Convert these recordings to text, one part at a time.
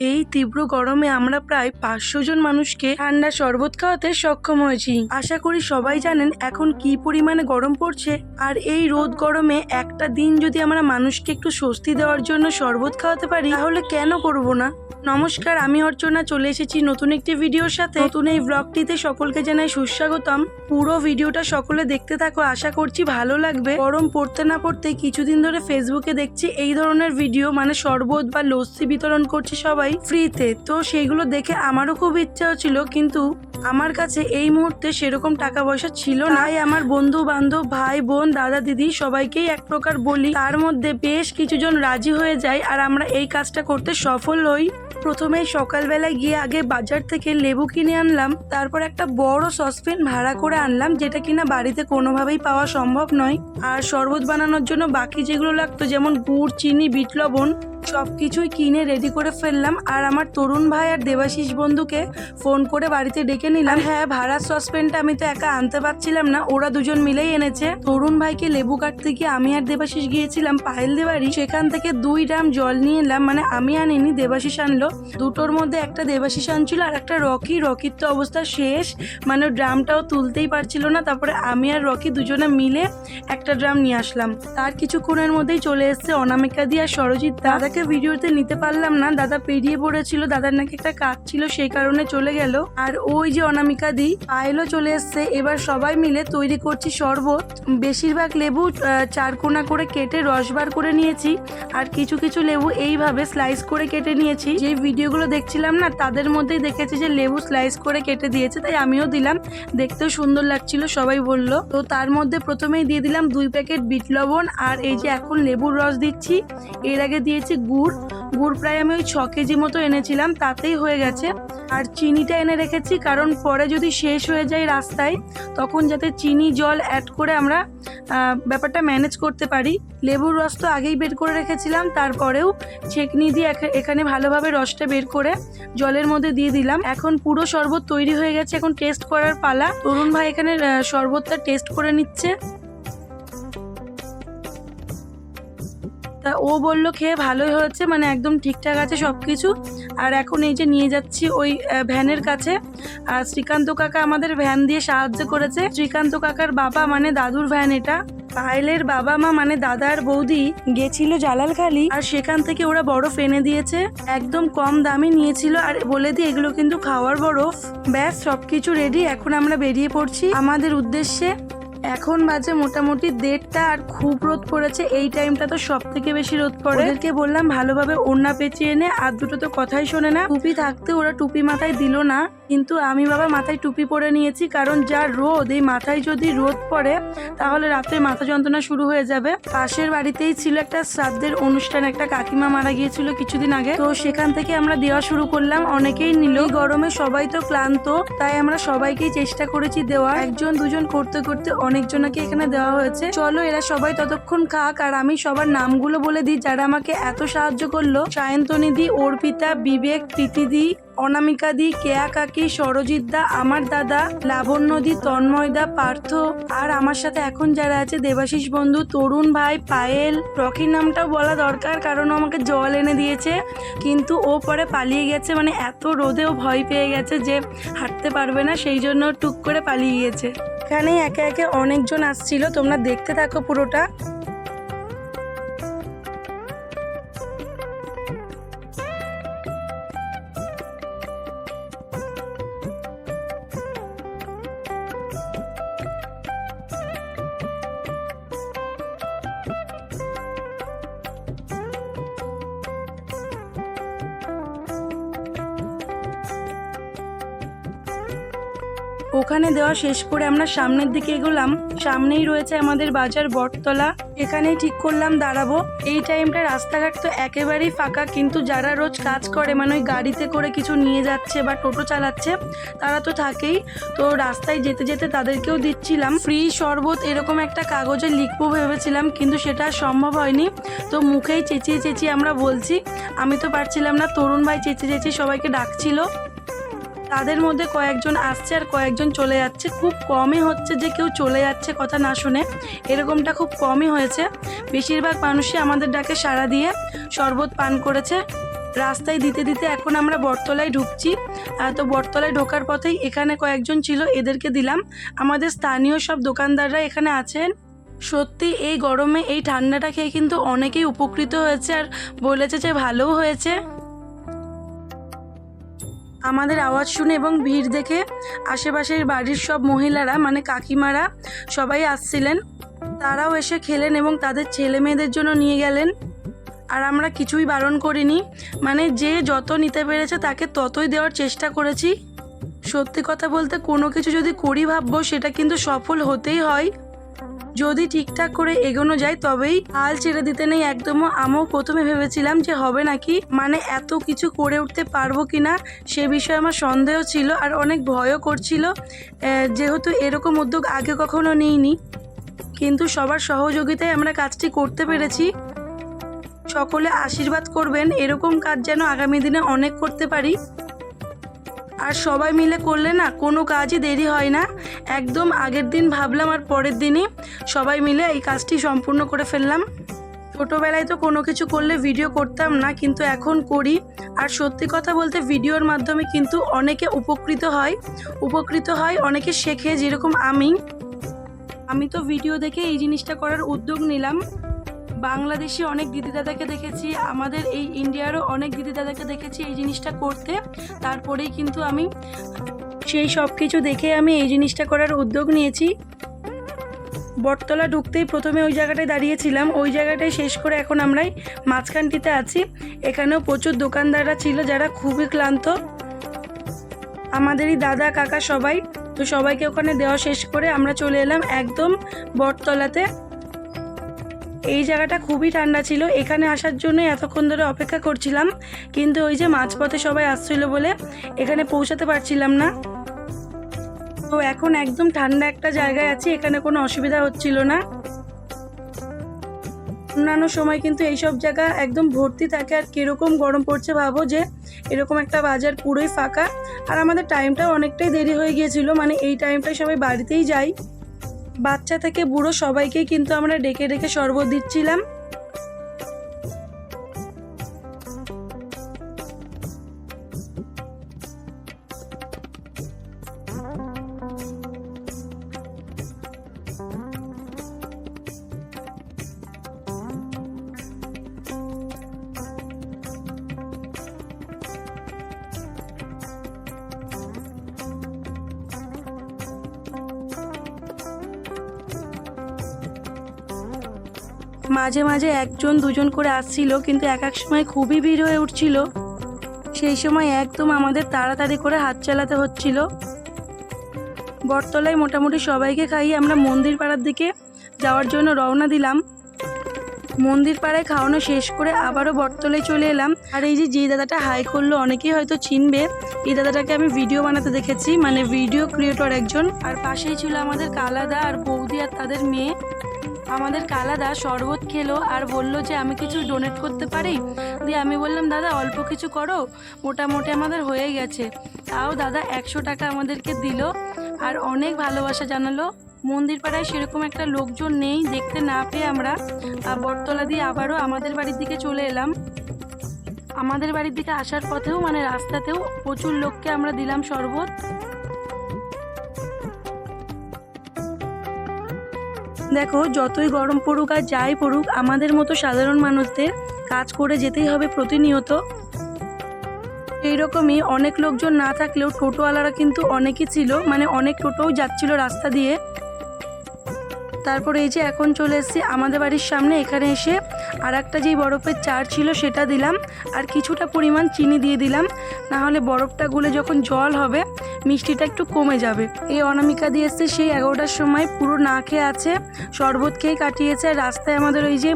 এই তীব্র গরমে আমরা প্রায় পাঁচশো জন মানুষকে ঠান্ডা শরবত খাওয়াতে সক্ষম হয়েছি। আশা করি সবাই জানেন এখন কি পরিমাণে গরম পড়ছে। আর এই রোদ গরমে একটা দিন যদি আমরা মানুষকে একটু স্বস্তি দেওয়ার জন্য শরবত খাওয়াতে পারি, তাহলে কেন করব না? নমস্কার, আমি অর্চনা, চলে এসেছি নতুন একটি ভিডিওর সাথে। নতুন এই ব্লগটিতে সকলকে জানাই সুস্বাগতম। পুরো ভিডিওটা সকলে দেখতে থাকো, আশা করছি ভালো লাগবে। গরম পড়তে না পড়তে কিছুদিন ধরে ফেসবুকে দেখছি এই ধরনের ভিডিও মানে শরবত বা লস্যি বিতরণ করছে সবাই। ফ্রিতে তো সেইগুলো দেখে আমারও খুব ইচ্ছা হচ্ছিল কিন্তু আমার কাছে এই মুহূর্তে সেরকম টাকা পয়সা ছিল না। আমার বন্ধু বান্ধব ভাই, বোন, দাদা, দিদি সবাইকেই এক প্রকার বলি, তার মধ্যে বেশ কিছুজন রাজি হয়ে যায় আর আমরা এই কাজটা করতে সফল হই। প্রথমে সকালবেলায় গিয়ে আগে বাজার থেকে লেবু কিনে আনলাম, তারপর একটা বড় সসপ্যান ভাড়া করে আনলাম, যেটা কিনা বাড়িতে কোনোভাবেই পাওয়া সম্ভব নয়। আর শরবত বানানোর জন্য বাকি যেগুলো লাগতো, যেমন গুড়, চিনি, বিট লবণ সব কিছুই কিনে রেডি করে ফেললাম। আর আমার তরুণ ভাই আর দেবাশিস বন্ধুকে ফোন করে বাড়িতে ডেকে নিলাম। হ্যাঁ ভাড়ার সসপ্যানটা আমি তো একা আনতে পারছিলাম না, ওরা দুজন মিলেই এনেছে। তরুণ ভাইকে লেবু কাটতে গিয়ে আমি আর দেবাশিস গিয়েছিলাম পায়েল দেবাড়ি। সেখান থেকে দুই ড্রাম জল নিয়ে এলাম মানে আমি আনিনি, দেবাশিস আনলো। দুটোর মধ্যে একটা দেবাশিস আনছিল আর একটা রকি। রকির তো অবস্থা শেষ মানে ড্রামটাও তুলতেই পারছিল না। তারপরে আমি আর রকি দুজনে মিলে একটা ড্রাম নিয়ে আসলাম। তার কিছুক্ষণের মধ্যেই চলে এসেছে অনামিকা দি আর সরজিৎ। দাদাকে ভিডিওতে নিতে পারলাম না, দাদা পেরিয়ে পড়েছিল, দাদার নাকি একটা কাজ ছিল, সেই কারণে চলে গেল। আর ওই যে অনামিকা দি, পায়েলও চলে এসছে। এবার সবাই মিলে তৈরি করছি শরবত। বেশিরভাগ লেবু চারকোনা করে কেটে রস বার করে নিয়েছি। আর কিছু কিছু লেবু এইভাবে স্লাইস করে কেটে নিয়েছি। যে ভিডিওগুলো দেখছিলাম না, তাদের মধ্যেই দেখেছি যে লেবু স্লাইস করে কেটে দিয়েছে, তাই আমিও দিলাম। দেখতেও সুন্দর লাগছিল, সবাই বলল। তো তার মধ্যে প্রথমেই দিয়ে দিলাম দুই প্যাকেট বিট লবণ। আর এই যে এখন লেবুর রস দিচ্ছি, এর আগে দিয়েছি গুড়। গুড় প্রায় আমি ওই ছ কেজি মতো এনেছিলাম, তাতেই হয়ে গেছে। আর চিনিটা এনে রেখেছি, কারণ পরে যদি শেষ হয়ে যায় রাস্তায়, তখন যাতে চিনি জল অ্যাড করে আমরা ব্যাপারটা ম্যানেজ করতে পারি। লেবুর রস তো আগেই বের করে রেখেছিলাম, তারপরেও ছেকনি দিয়ে এখা- এখানে ভালোভাবে রসটা বের করে জলের মধ্যে দিয়ে দিলাম। এখন পুরো শরবত তৈরি হয়ে গেছে, এখন টেস্ট করার পালা। তরুণ ভাই এখানে শরবতটা টেস্ট করে নিচ্ছে। তা ও বলল খেয়ে ভালোই হয়েছে মানে একদম ঠিকঠাক আছে সব কিছু আর এখন এই যে নিয়ে যাচ্ছি ওই ভ্যানের কাছে। আর শ্রীকান্ত কাকা আমাদের ভ্যান দিয়ে সাহায্য করেছে। শ্রীকান্ত কাকার বাবা মানে দাদুর ভ্যান এটা। পায়েলের বাবা মা মানে দাদা আর বৌদি গেছিল জালালখালি। আর সেখান থেকে ওরা বরফ এনে দিয়েছে। একদম কম দামে নিয়েছিল। আর বলে দিয়ে এগুলো কিন্তু খাওয়ার বরফ। ব্যাস, সবকিছু রেডি এখন আমরা বেরিয়ে পড়ছি। আমাদের উদ্দেশ্যে এখন বাজে মোটামুটি দেড়টা আর খুব রোদ পড়েছে। এই টাইমটা তো সব থেকে বেশি রোদ পড়ে। ওদেরকে বললাম ভালোভাবে ওড়না পেঁচিয়ে এনে আর দুটো তো কথাই শোনে না। টুপি থাকতে ওরা টুপি মাথায় দিল না। কিন্তু আমি বাবা মাথায় টুপি পরে নিয়েছি, কারণ যা রোদ, এই মাথায় যদি রোদ পড়ে, তাহলে রাতে মাথা যন্ত্রণা শুরু হয়ে যাবে। পাশের বাড়িতেই ছিল একটা শ্রাদ্ধের অনুষ্ঠান, একটা কাকিমা মারা গিয়েছিল কিছুদিন আগে। তো সেখান থেকে আমরা দেওয়া শুরু করলাম, অনেকেই নিল। গরমে সবাই তো ক্লান্ত, তাই আমরা সবাইকেই চেষ্টা করেছি দেওয়া। একজন, দুজন করতে করতে অনেকজনকে এখানে দেওয়া হয়েছে। চলো, এরা সবাই ততক্ষণ খাক, আর আমি সবার নামগুলো বলে দিই, যারা আমাকে এত সাহায্য করল। সায়ন্তনী দি, অর্পিতা, বিবেক প্রীতিদি অনামিকা দি, কেয়া কাকি, সরজিৎ দা, আমার দাদা লাবণ্য দি তন্ময় দা, পার্থ আর আমার সাথে এখন যারা আছে দেবাশিস বন্ধু, তরুণ ভাই, পায়েল, রকির নামটাও বলা দরকার কারণ আমাকে জল এনে দিয়েছে। কিন্তু ও পরে পালিয়ে গেছে মানে এত রোদেও ভয় পেয়ে গেছে যে হাঁটতে পারবে না, সেই জন্য টুক করে পালিয়ে গিয়েছে। এখানে একে একে অনেকজন আসছিল, তোমরা দেখতে থাকো পুরোটা। ওখানে দেওয়া শেষ করে আমরা সামনের দিকে এগোলাম। সামনেই রয়েছে আমাদের বাজার বটতলা। এখানেই ঠিক করলাম দাঁড়াবো। এই টাইমটা রাস্তাঘাট তো একেবারেই ফাঁকা, কিন্তু যারা রোজ কাজ করে মানে ওই গাড়িতে করে কিছু নিয়ে যাচ্ছে বা টোটো চালাচ্ছে, তারা তো থাকেই। তো রাস্তায় যেতে যেতে তাদেরকেও দিচ্ছিলাম। ফ্রি শরবত এরকম একটা কাগজে লিখব ভেবেছিলাম, কিন্তু সেটা সম্ভব হয়নি। তো মুখেই চেঁচিয়ে চেঁচিয়ে আমরা বলছি, আমি তো পারছিলাম না, তরুণ ভাই চেঁচিয়ে চেঁচিয়ে সবাইকে ডাকছিল। তাদের মধ্যে কয়েকজন আসছে আর কয়েকজন চলে যাচ্ছে। খুব কমই হচ্ছে যে কেউ চলে যাচ্ছে কথা না শুনে। এরকমটা খুব কমই হয়েছে। বেশিরভাগ মানুষই আমাদের ডাকে সাড়া দিয়ে শরবত পান করেছে। রাস্তায় দিতে দিতে এখন আমরা বটতলায় ঢুকছি। তো বটতলায় ঢোকার পথেই এখানে কয়েকজন ছিল, এদেরকে দিলাম। আমাদের স্থানীয় সব দোকানদাররা এখানে আছেন। সত্যি এই গরমে এই ঠান্ডাটা খেয়ে কিন্তু অনেকেই উপকৃত হয়েছে আর বলেছে যে ভালোও হয়েছে। আমাদের আওয়াজ শুনে এবং ভিড় দেখে আশেপাশের বাড়ির সব মহিলারা মানে কাকিমারা সবাই আসছিলেন। তারাও এসে খেলেন এবং তাদের ছেলে মেয়েদের জন্য নিয়ে গেলেন। আর আমরা কিছুই বারণ করিনি। মানে যে যত নিতে পেরেছে তাকে ততই দেওয়ার চেষ্টা করেছি। সত্যি কথা বলতে কোনো কিছু যদি করি ভাববো সেটা কিন্তু সফল হতেই হয়। যদি ঠিকঠাক করে এগোনো যায়, তবেই হাল ছেড়ে দিতে নেই। একদমও আমিও প্রথমে ভেবেছিলাম যে হবে নাকি মানে এত কিছু করে উঠতে পারব কি না সে বিষয়ে আমার সন্দেহ ছিল আর অনেক ভয়ও করছিল। যেহেতু এরকম উদ্যোগ আগে কখনো নিইনি, কিন্তু সবার সহযোগিতায় আমরা কাজটি করতে পেরেছি। সকলে আশীর্বাদ করবেন, এরকম কাজ যেন আগামী দিনে অনেক করতে পারি। আর সবাই মিলে করলে না কোনো কাজই দেরি হয় না। একদম আগের দিন ভাবলাম আর পরের দিনই সবাই মিলে এই কাজটি সম্পূর্ণ করে ফেললাম। ছোটোবেলায় তো কোনো কিছু করলে ভিডিও করতাম না, কিন্তু এখন করি। আর সত্যি কথা বলতে ভিডিওর মাধ্যমে কিন্তু অনেকে উপকৃত হয়। উপকৃত হয়, অনেকে শেখে, যেরকম আমি। আমি তো ভিডিও দেখে এই জিনিসটা করার উদ্যোগ নিলাম। বাংলাদেশি অনেক দিদি দাদাকে দেখেছি, আমাদের এই ইন্ডিয়ারও অনেক দিদি দাদাকে দেখেছি এই জিনিসটা করতে। তারপরেই কিন্তু আমি সেই সব কিছু দেখে আমি এই জিনিসটা করার উদ্যোগ নিয়েছি। বটতলা ঢুকতেই প্রথমে ওই জায়গাটায় দাঁড়িয়েছিলাম, ওই জায়গাটায় শেষ করে এখন আমরাই মাঝখানটিতে আছি। এখানেও প্রচুর দোকানদাররা ছিল যারা খুবই ক্লান্ত। আমাদেরই দাদা, কাকা সবাই, তো সবাইকে ওখানে দেওয়া শেষ করে আমরা চলে এলাম একদম বটতলাতে। এই জায়গাটা খুবই ঠান্ডা ছিল। এখানে আসার জন্য এতক্ষণ ধরে অপেক্ষা করছিলাম। কিন্তু ওই যে মাঝপথে সবাই আসছিল বলে এখানে পৌঁছাতে পারছিলাম না। তো এখন একদম ঠান্ডা একটা জায়গায় আছি, এখানে কোনো অসুবিধা হচ্ছিল না। অন্যান্য সময় কিন্তু এইসব জায়গা একদম ভর্তি থাকে। আর কীরকম গরম পড়ছে ভাবো যে, এরকম একটা বাজার পুরোই ফাঁকা। আর আমাদের টাইমটাও অনেকটাই দেরি হয়ে গিয়েছিল। মানে এই টাইমটায় সবাই বাড়িতেই যাই। বাচ্চা থেকে বুড়ো সবাইকে কিন্তু আমরা ডেকে ডেকে শরবত দিচ্ছিলাম। মাঝে মাঝে একজন দুজন করে আসছিল, কিন্তু এক এক সময় খুবই ভিড় হয়ে উঠছিল। সেই সময় একদম আমাদের তাড়াতাড়ি করে হাত চালাতে হচ্ছিল। বটতলায় মোটামুটি সবাইকে খাইয়ে আমরা মন্দির পাড়ার দিকে যাওয়ার জন্য রওনা দিলাম। মন্দির পাড়ায় খাওয়ানো শেষ করে আবারও বটতলায় চলে এলাম। আর এই যে যে দাদাটা হাই করল, অনেকেই হয়তো চিনবে। এই দাদাটাকে আমি ভিডিও বানাতে দেখেছি মানে ভিডিও ক্রিয়েটর একজন। আর পাশেই ছিল আমাদের কালাদা আর বৌদি আর তাদের মেয়ে। আমাদের কালাদা শরবত খেলো আর বলল যে আমি কিছু ডোনেট করতে পারি? দিয়ে আমি বললাম, দাদা, অল্প কিছু করো। মোটামুটি আমাদের হয়ে গেছে। তাও দাদা একশো টাকা আমাদেরকে দিল আর অনেক ভালোবাসা জানালো। মন্দির পাড়ায় সেরকম একটা লোকজন নেই, দেখতে না পেয়ে আমরা। বটতলা দিয়ে আবারও আমাদের বাড়ির দিকে চলে এলাম। আমাদের বাড়ির দিকে আসার পথেও মানে রাস্তাতেও প্রচুর লোককে আমরা দিলাম শরবত। দেখো, যতই গরম পড়ুক আর যাই পড়ুক, আমাদের মতো সাধারণ মানুষদের কাজ করে যেতেই হবে প্রতিনিয়ত। এইরকমই অনেক লোকজন না থাকলেও টোটোওয়ালারা কিন্তু অনেকই ছিল মানে অনেক টোটোও যাচ্ছিল রাস্তা দিয়ে। তারপরে এই যে এখন চলে এসেছি আমাদের বাড়ির সামনে, এখানে এসে আর একটা যেই বরফের চার ছিল সেটা দিলাম, আর কিছুটা পরিমাণ চিনি দিয়ে দিলাম। না হলে বরফটা গুলে যখন জল হবে, মিষ্টিটা একটু কমে যাবে। এই অনামিকা দিয়ে এসছে, সেই এগারোটার সময় পুরো না খেয়ে আছে, শরবত খেয়ে কাটিয়েছে। আর রাস্তায় আমাদের ওই যে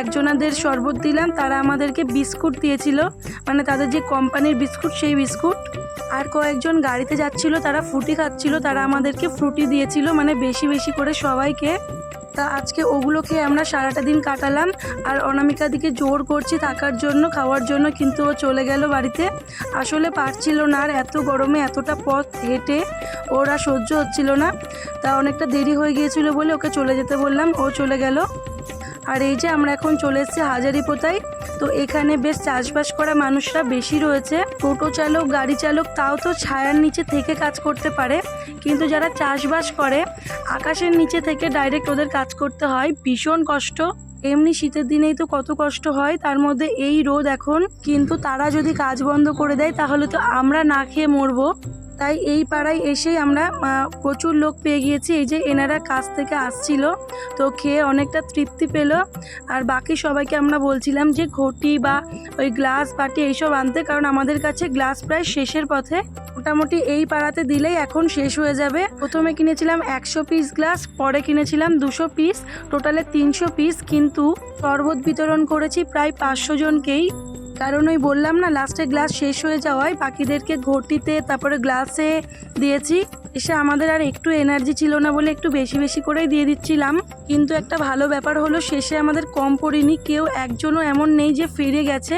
একজনাদের শরবত দিলাম, তারা আমাদেরকে বিস্কুট দিয়েছিল। মানে তাদের যে কোম্পানির বিস্কুট, সেই বিস্কুট। আর কয়েকজন গাড়িতে যাচ্ছিল, তারা ফ্রুটি খাচ্ছিল, তারা আমাদেরকে ফ্রুটি দিয়েছিল মানে বেশি বেশি করে সবাইকে। তা আজকে ওগুলো খেয়ে আমরা সারাটা দিন কাটালাম আর অনামিকা দিকে জোর করছি থাকার জন্য, খাওয়ার জন্য, কিন্তু ও চলে গেল বাড়িতে। আসলে পারছিল না আর এত গরমে এতটা পথ হেঁটে ওরা সহ্য হচ্ছিল না। তা অনেকটা দেরি হয়ে গিয়েছিল বলে ওকে চলে যেতে বললাম, ও চলে গেল। আর এই যে আমরা এখন চলে এসেছি হাজারি পোতায় তো এখানে বেশ চাষবাস করা মানুষরা বেশি রয়েছে। টোটো চালক, গাড়ি চালক তাও তো ছায়ার নিচে থেকে কাজ করতে পারে। কিন্তু যারা চাষবাস করে, আকাশের নিচে থেকে ডাইরেক্ট ওদের কাজ করতে হয়। ভীষণ কষ্ট। এমনি শীতের দিনেই তো কত কষ্ট হয়, তার মধ্যে এই রোদ এখন। কিন্তু তারা যদি কাজ বন্ধ করে দেয়, তাহলে তো আমরা না খেয়ে মরবো। তাই এই পাড়ায় এসেই আমরা প্রচুর লোক পেয়ে গিয়েছি। এই যে এনারা কাজ থেকে আসছিল, তো খেয়ে অনেকটা তৃপ্তি পেল। আর বাকি সবাইকে আমরা বলছিলাম যে ঘটি বা ওই গ্লাস বাটি এইসব আনতে, কারণ আমাদের কাছে গ্লাস প্রায় শেষের পথে। মোটামুটি এই পাড়াতে দিলেই এখন শেষ হয়ে যাবে। প্রথমে কিনেছিলাম একশো পিস গ্লাস, পরে কিনেছিলাম দুশো পিস, টোটালে তিনশো পিস। কিন্তু শরবত বিতরণ করেছি প্রায় পাঁচশো জনকেই। কারণ ওই বললাম না লাস্টে গ্লাস শেষ হয়ে যাওয়ায় পাখিদেরকে ঘটিতে, তারপরে গ্লাসে দিয়েছি। এসে আমাদের আর একটু এনার্জি ছিল না বলে একটু বেশি বেশি করেই দিয়ে দিচ্ছিলাম। কিন্তু একটা ভালো ব্যাপার হলো, শেষে আমাদের কম পড়েনি, কেউ একজনও এমন নেই যে ফিরে গেছে।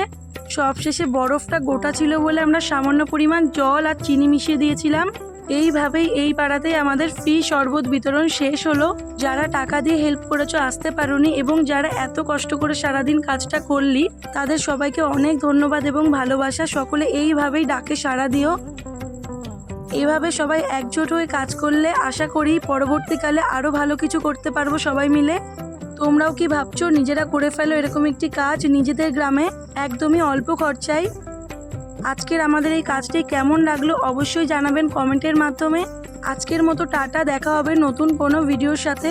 সবশেষে বরফটা গোটা ছিল বলে আমরা সামান্য পরিমাণ জল আর চিনি মিশিয়ে দিয়েছিলাম। এইভাবেই এই পাড়াতেই আমাদের ফ্রি শরবত বিতরণ শেষ হলো। যারা টাকা দিয়ে হেল্প করেছ, আসতে পারোনি এবং যারা এত কষ্ট করে সারাদিন কাজটা করলি, তাদের সবাইকে অনেক ধন্যবাদ এবং ভালোবাসা। সকলে এইভাবেই ডাকে সাড়া দিও। এভাবে সবাই একজোট হয়ে কাজ করলে আশা করি পরবর্তীকালে আরও ভালো কিছু করতে পারব সবাই মিলে। তোমরাও কি ভাবছ? নিজেরা করে ফেলো এরকম একটি কাজ। নিজেদের গ্রামে একদমই অল্প খরচায় আজকের আমাদের এই কাজটি কেমন লাগল অবশ্যই জানাবেন কমেন্টের মাধ্যমে। আজকের মতো টাটা, দেখা হবে নতুন কোনো ভিডিওর সাথে।